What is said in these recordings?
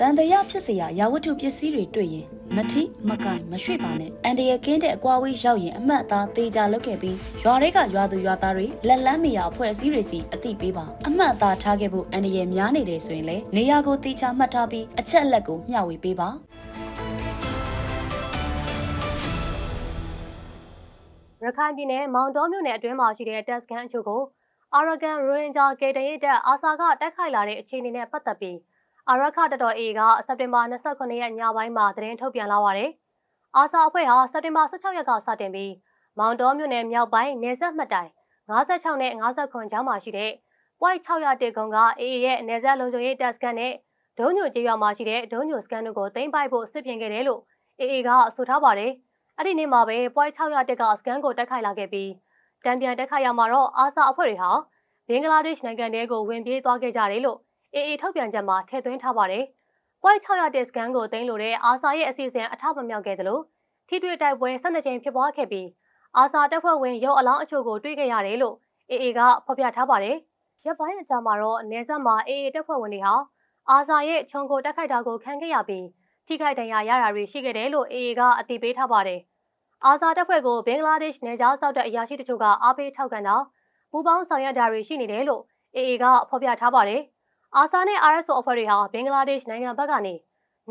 တန်တရာဖြစ်เสียရာဝတ္ထုပစ္စည်းတွေတွေ့ရင်မထိမကင်မရွှေ့ပါနဲ့အန်တရကင်းတဲ့အကွာဝေးရောက်ရင်အမှတ်အသားတေချာလုပ်ခဲ့ပြီးရွာတွေကရွာသူရွာသားတွေလက်လန်းမရအဖွဲ့အစည်းတွေစီအသိပေးပါအမှတ်အသားထားခဲ့ဖို့အန်တရများနေတယ်ဆိုရင်လည်းနေရာကိုတေချာမှတ်ထားပြီးအချက်အလက်ကိုမျှဝေပေးပါ ရခိုင်ပြည်နယ်မောင်တော်မြို့နယ်အတွင်းမှာရှိတဲ့တပ်စခန်းအချို့ကိုအာရကန်ရိုဟင်ဂျာကေတရေးတပ်အာဆာကတိုက်ခိုက်လာတဲ့အခြေအနေနဲ့ပတ်သက်ပြီး အာရခတတော် A ကစက်တင်ဘာ29ရက်ညပိုင်းမှာသတင်းထုတ်ပြန်လာပါတယ်။အာဆာအဖွဲ့ဟာစက်တင်ဘာ16ရက်ကစတင်ပြီးမောင်တော်မြို့နယ်မြောက်ပိုင်းနေဆက်မှတ်တိုင်56နဲ့59ကျောင်းမှာရှိတဲ့ White 601ကုန်းက AA ရဲ့နေဆက်လုံခြုံရေးတပ်စခန်းနဲ့ဒုံညိုကျေးရွာမှာရှိတဲ့ဒုံညိုစခန်းတို့ကိုတင်ပိုက်ဖို့စစ်ပြင်ခဲ့တယ်လို့ AA ကဆိုထားပါတယ်။အဲ့ဒီနေ့မှာပဲ point 600တက်ကစကန်ကိုတက်ခိုက်လာခဲ့ပြီးတံပြန်တက်ခိုက်ရမှာတော့အာဆာအဖွဲ့တွေဟာဘင်္ဂလားဒေ့ရှ်နိုင်ငံတဲကိုဝင်ပြေးသွားခဲ့ကြတယ်လို့ AA ထုတ်ပြန်ချက်မှာထည့်သွင်းထားပါတယ်။ point 600တက်စကန်ကိုတင်လို့တဲ့အာဆာရဲ့အစီအစဉ်အထမမြောက်ခဲ့သလိုထိတွေ့တိုက်ပွဲ12ကြိမ်ဖြစ်ပွားခဲ့ပြီးအာဆာတပ်ဖွဲ့ဝင်ရုပ်အလောင်းအချို့ကိုတွေ့ခဲ့ရတယ်လို့ AA ကဖော်ပြထားပါတယ်။ရပ်ပိုင်းအကြာမှာတော့နေဆက်မှာ AA တပ်ဖွဲ့ဝင်တွေဟာအာဆာရဲ့ခြုံကိုတက်ခိုက်တာကိုခံခဲ့ရပြီးထိခိုက်ဒဏ်ရာရတာတွေရှိခဲ့တယ်လို့ AA ကအတည်ပြုထားပါတယ်။အာဇာတပ်ဖွဲ့ကိုဘင်္ဂလားဒေ့ရှ်နယ်ခြားစောက်တဲ့အရာရှိတချို့ကအားပေးထောက်ခံတာပူးပေါင်းဆောင်ရွက်တာတွေရှိနေတယ်လို့ AA ကဖော်ပြထားပါတယ်။ အာဇာနဲ့ RSO အဖွဲ့တွေဟာဘင်္ဂလားဒေ့ရှ်နိုင်ငံဘက်ကနေ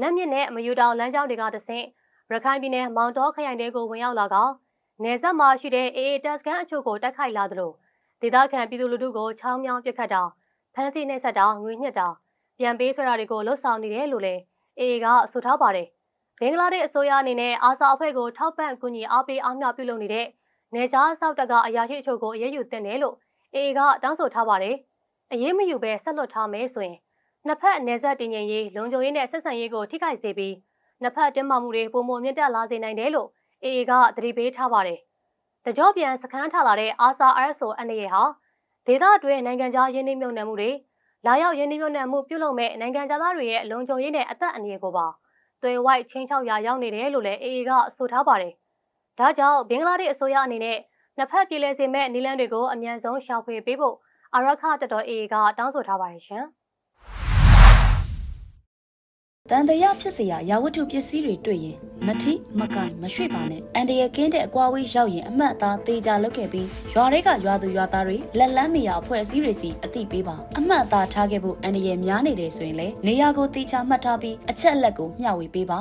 နက်မြင့်နဲ့မယူတောင်လမ်းကြောင်းတွေကတဆင့်ရခိုင်ပြည်နယ်မောင်တောခရိုင်တွေကိုဝင်ရောက်လာကနယ်စပ်မှာရှိတဲ့ AA တပ်စခန်းအချို့ကိုတိုက်ခိုက်လာသလိုဒေသခံပြည်သူလူထုကိုချောင်းမြောင်းပစ်ခတ်တာဖမ်းဆီးနှိပ်စက်တာငွေညှစ်တာပြန်ပေးဆွဲတာတွေကိုလှုပ်ဆောင်နေတယ်လို့လည်း AA ကဆိုထားပါတယ်။ဘင်္ဂလားဒေ့ရှ်အစိုးရအနေနဲ့အာဆာအဖွဲ့ကိုထောက်ပံ့ကူညီအားပေးအားမြောက်ပြုလုပ်နေတဲ့နေချားစောက်တပ်ကအရာရှိအချို့ကိုအရေးယူတင်တယ်လို့ AA ကတောင်းဆိုထားပါတယ်။ အရေးမယူဘဲဆက်လွတ်ထားမယ်ဆိုရင်နှစ်ဖက်နယ်စပ်တည်ငြိမ်ရေးလုံခြုံရေးနဲ့ဆက်ဆံရေးကိုထိခိုက်စေပြီးနှစ်ဖက်တင်းမာမှုတွေပုံမမြင့်တက်လာစေနိုင်တယ်လို့ AA ကသတိပေးထားပါတယ်။တကြောပြန်စခန်းထလာတဲ့အာဆာ RSO အနေရဲ့ဟာဒေသအတွင်းနိုင်ငံခြားရင်းနှီးမြှုပ်နှံမှုတွေလာရောက်ရင်းနှီးမြှုပ်နှံမှုပြုလုပ်မဲ့နိုင်ငံသားတွေရဲ့လုံခြုံရေးနဲ့အသက်အန္တရာယ်ကိုပါသွေဝိုက်ချင်းချောက်ရာရောက်နေတယ်လို့လည်း AA ကဆိုထားပါတယ်။ဒါကြောင့်ဘင်္ဂလားဒေ့ရှ်အစိုးရအနေနဲ့နှစ်ဖက်ပြည်လဲစေမဲ့နီလန်းတွေကိုအမြန်ဆုံးရှာဖွေပေးဖို့ အာရခတတော် AA ကတောင်းဆိုထားပါတယ်ရှင်။တန်တရာဖြစ်စရာရာဝတ္ထုပစ္စည်းတွေတွေ့ရင်မထိမကင်မရွှေ့ပါနဲ့အန်တရကင်းတဲ့အကွာဝေးရောက်ရင်အမှတ်အသားသေးကြလောက်ခဲ့ပြီးရွာတွေကရွာသူရွာသားတွေလက်လန်းနေရအဖွဲ့အစည်းတွေစီအသိပေးပါအမှတ်အသားထားခဲ့ဖို့အန်တရများနေတယ်ဆိုရင်လည်းနေရာကိုသေချာမှတ်ထားပြီးအချက်အလက်ကိုမျှဝေပေးပါ